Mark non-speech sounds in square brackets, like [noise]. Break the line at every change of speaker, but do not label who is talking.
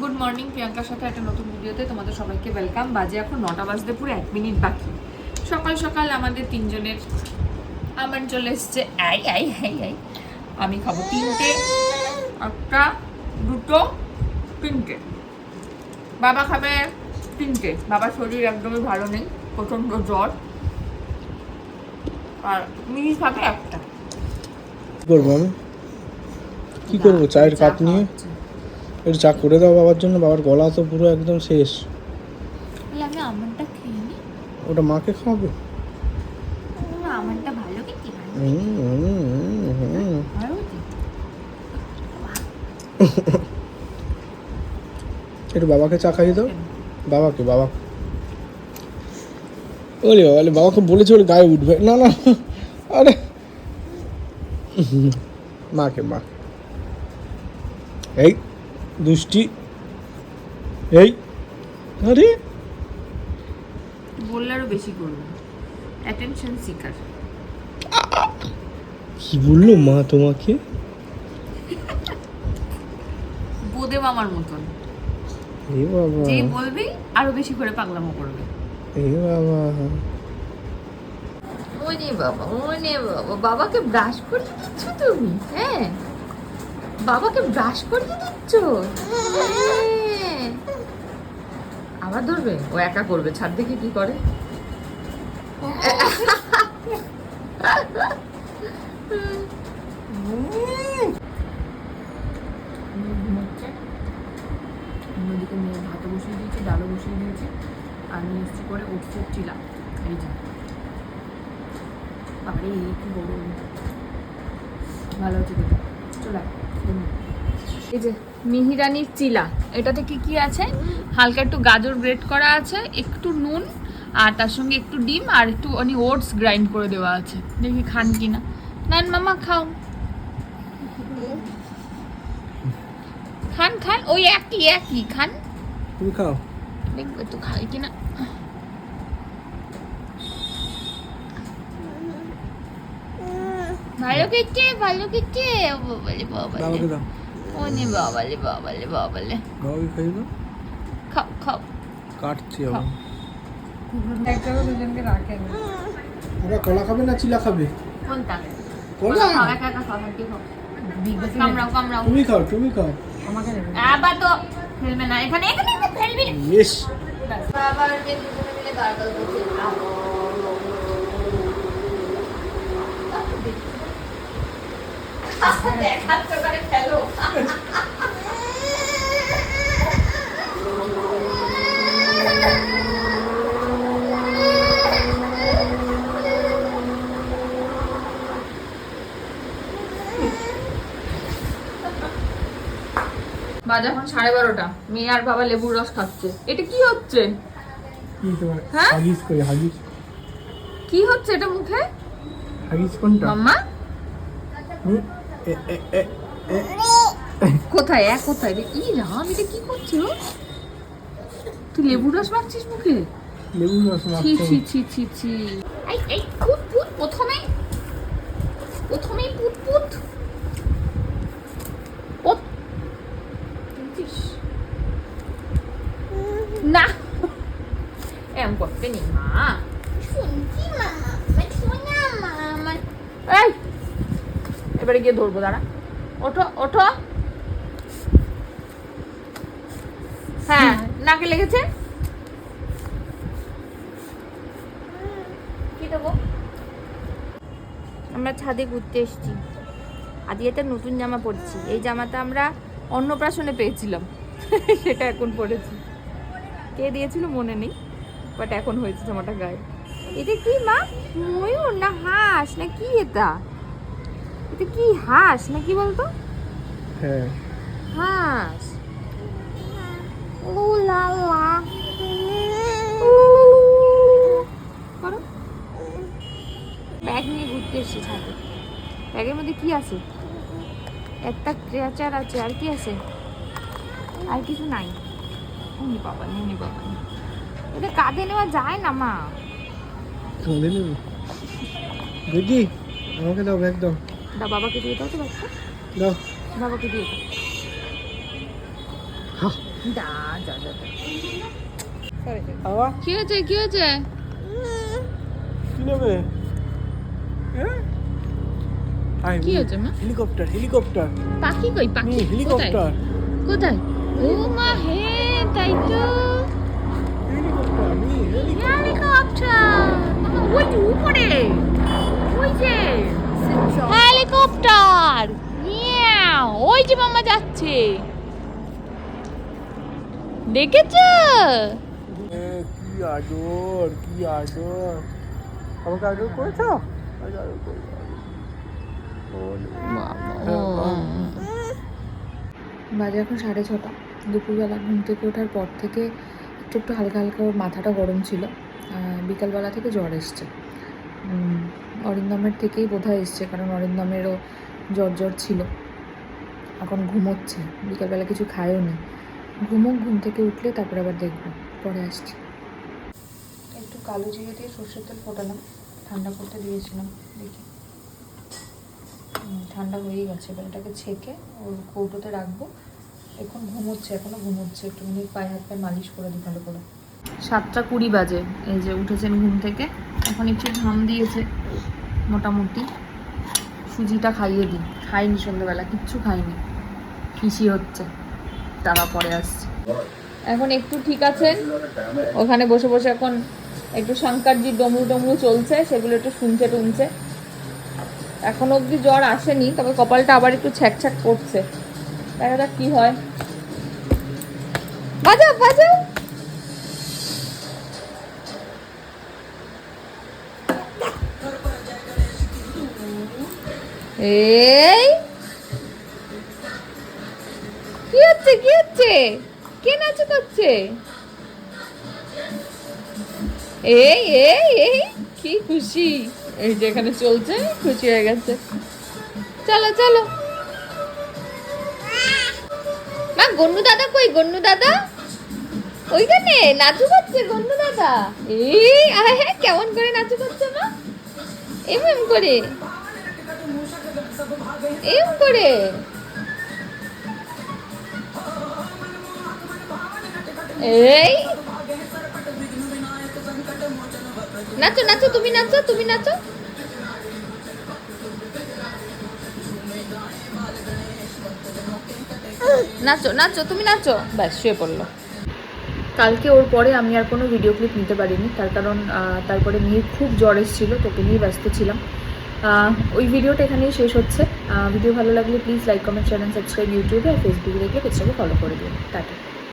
Good morning প্রিয়াঙ্কার সাথে একটা নতুন ভিডিওতে তোমাদের সবাইকে ওয়েলকাম বাজে এখন নটা বাজতে পুরো এক মিনিট বাকি। সকাল সকাল আমাদের তিনজনের আমার চলে এসছে আই আই আই আই। আমি খাব তিনটে একটা দুটো তিনটে। বাবা খাবে তিনটে। বাবার শরীর একদমই ভালো নেই প্রচণ্ড জ্বর। আর মিনি খাবে একটা।
কি করব আমি? কি করব? চায়ের কাপ নিয়ে। একটু চা করে দাও বাবার জন্য বাবার গলা তো পুরো একদম শেষ।
আমি আমনটা খেয়ে
ওটা মাকে খাওয়াবে?
আমনটা ভালো কি কি
একটু বাবাকে চা খাইয়ে দাও। বাবাকে বাবা। ওরে বাবা বাবাকে বলেছে ওর গায়ে উঠবে। না না আরে। মাকে মা। এই। দুষ্টি। এই আরে।
বললে আরও বেশি করবে। অ্যাটেনশন সিকার
কি বলল মা তোমাকে?
বোদে মামার মতন।
এ বাবা।
যেই বলবি আরও বেশি করে পাগলামো করবে।
এ বাবা।
ওনে বাবা ওনে বাবা। বাবাকে ব্রাশ করিয়ে দিচ্ছ তুমি হ্যাঁ? বাবাকে ব্রাশ করিয়ে দিচ্ছ? হ্যাঁ। আবার ধরবে? ও একা করবে ছাদ দেখে কি করে। অন্যদিকে মেয়ে ভাতও বসিয়ে দিয়েছি, ডালও বসিয়ে দিয়েছি। আর নিয়ে এসছি করে উঠছে চিলা এই যে। বাবারে, কি গরম ভালো হচ্ছে দেখে চলে। এই যে মিহিরানির চিলা এটাতে কি কি আছে? হালকা একটু গাজর গ্রেট করা আছে একটু নুন আর তার সঙ্গে একটু ডিম আর একটু অনি ওটস গ্রাইন্ড করে দেওয়া আছে। দেখি খান কিনা। নান মামা খাও। খান খান। ওই একই একই। খান।
তুমি খাও।
দেখবে তো খাই কিনা। ভালো খেচ্ছে ভালো বাবালে
বাবাকে দাও।
ওনে বাবালে বাবালে বাবালে।
বাবাকে খাইয়ে দাও
খাও খাও।
কাটছি। আবার
একটাও দুজনকে রাখেন
ওরা কলা খাবে না চিলা খাবে?
কোনটা?
কলা?
কি কামড়াও কামড়াও।
তুমি খাও তুমি খাও।
আবার তো ফেলবে না। এখানে এখানে ফেলবি না।
ইয়েস।
বাবার যে দুজনে মিলে গার্গল করছে বাজে এখন সাড়ে বারোটা। মেয়ে আর বাবা লেবুর রস খাচ্ছে। এটা কি হচ্ছে?
কি
হ্যাঁ? কি হচ্ছে এটা মুখে?
হাগিস কোনটা?
মাম্মা? কোথায় এক কোথায়? রে ই রাম এটা কি করছ তুই লেবুর রস মাখছিস মুখে?
লেবু রস
ছি ছি ছি ছি ছি। এই এই পুত পুত প্রথমে প্রথমেই পুত পুত? না। এম করতে নেই মা। শুনছি মা। শোনা মা আমার এই! এবারে গিয়ে ধরবো, দাঁড়া। ওঠো ওঠো। হ্যাঁ নাকে লেগেছে? আমরা ছাদে ঘুরতে এসেছি। আজকে একটা নতুন জামা পরছি। এই জামাটা আমরা অন্নপ্রাশনে পেয়েছিলাম। [laughs] সেটা এখন পরেছি। কে দিয়েছিল মনে নেই বাট এখন হয়েছে জামাটা গায়ে। এটা কি মা? ময়ূর না হাঁস? না কি এটা? এটা কি হাঁস না কি বলতো?
হ্যাঁ।
হাঁস। ও লা লা করো। ব্যাগ নিয়ে ঘুরতে এসেছি ছাদে। ব্যাগের মধ্যে কি আছে? একটা ক্রেচার আছে আর কি আছে? আর কিছু নাই। উনি বাবা উনি বাবা এটা কাঁধে নেওয়া যায় না মা।
কাঁদে নেবে। দিদি আমাকে দাও ব্যাগ দাও।
দা বাবাকে দিয়ে দাও তো ব্যাগটা
দাও।
বাবাকে দিয়ে দাও। দা যা যা যা।
বাবা।
কি হয়েছে কি হয়েছে?
কি নেবে? হ্যাঁ?
কি হয়েছে মা?
হেলিকপ্টার হেলিকপ্টার
পাখি কই পাখি? কোথায়?
হেলিকপ্টার
কোথায়? ও মা হে তাই তো।
হেলিকপ্টার
ওই উপরে। ওই যে। ওই যে মামা যাচ্ছে। দেখেছ?
কি আদর কি আদর। আমাকে আদর করেছ? আদর।
বাজে এখন সাড়ে ছটা। দুপুরবেলা ঘুম থেকে ওঠার পর থেকে একটু একটু হালকা হালকা ওর মাথাটা গরম ছিল। বিকালবেলা থেকে জ্বর এসছে। উম, অরিন্দমের থেকেই বোধহয় এসছে কারণ অরিন্দমেরও জ্বর জ্বর ছিল। এখন ঘুমোচ্ছে। বিকালবেলা কিছু খায়ও নি। ঘুমোক, ঘুম থেকে উঠলে তারপরে আবার দেখব। পরে আসছি। একটু কালো জিরে দিয়ে সর্ষের তেল ফোটালাম। ঠান্ডা করতে দিয়েছিলাম, দেখি। ঠান্ডা হয়েই গেছে। এবার এটাকে ছেঁকে ওর কৌটোতে রাখব। এখন ঘুমোচ্ছে, এখনও ঘুমোচ্ছে। একটুখানি পায়ে হাত পায়ে মালিশ করে দিই ভালো করে। সাতটা কুড়ি বাজে। এই যে উঠেছেন ঘুম থেকে। এখন একটু ঘাম দিয়েছে, মোটামুটি। সুজিটা খাইয়ে দিই। খাইনি সন্ধ্যেবেলা, কিচ্ছু খাইনি। খিসি হচ্ছে। তারা পরে আসছে। এখন একটু ঠিক আছেন? ওখানে বসে বসে এখন একটু শঙ্করজির ডমরু ডমরু চলছে, সেগুলো একটু শুনছে টুনছে। এখন অবধি জ্বর আসেনি, তবে কপালটা আবার একটু ছ্যাক ছ্যাক করছে। দেখা যাক কি হয়। এই হচ্ছে কি হচ্ছে কে নাচ করছে এই এই এই, কি খুশি। এই যে এখানে চলছে, খুশি হয়ে গেছে। চলো চলো। মা, গন্নু দাদা কই? গন্নু দাদা? ওইখানে নাচু করছে, গন্নু দাদা। এই আয় হ্যাঁ কেমন করে নাচু করছে মা? এম এম করে। এম করে? এই। নাচো নাচো, তুমি নাচো তুমি নাচো। নাচো নাচো, তুমি নাচো। ব্যাস, শুয়ে পড়ল। কালকে ওর পরে আমি আর কোনো ভিডিও ক্লিপ নিতে পারিনি। তার কারণ তারপরে মেয়ের খুব জ্বর এসেছিল, তোকে নিয়ে ব্যস্ত ছিলাম। ওই ভিডিওটা এখানেই শেষ হচ্ছে। ভিডিও ভালো লাগলে please like comment channel subscribe ইউটিউবে আর ফেসবুকে দেখলে পেজটাকে ফলো করে দিন টাটা।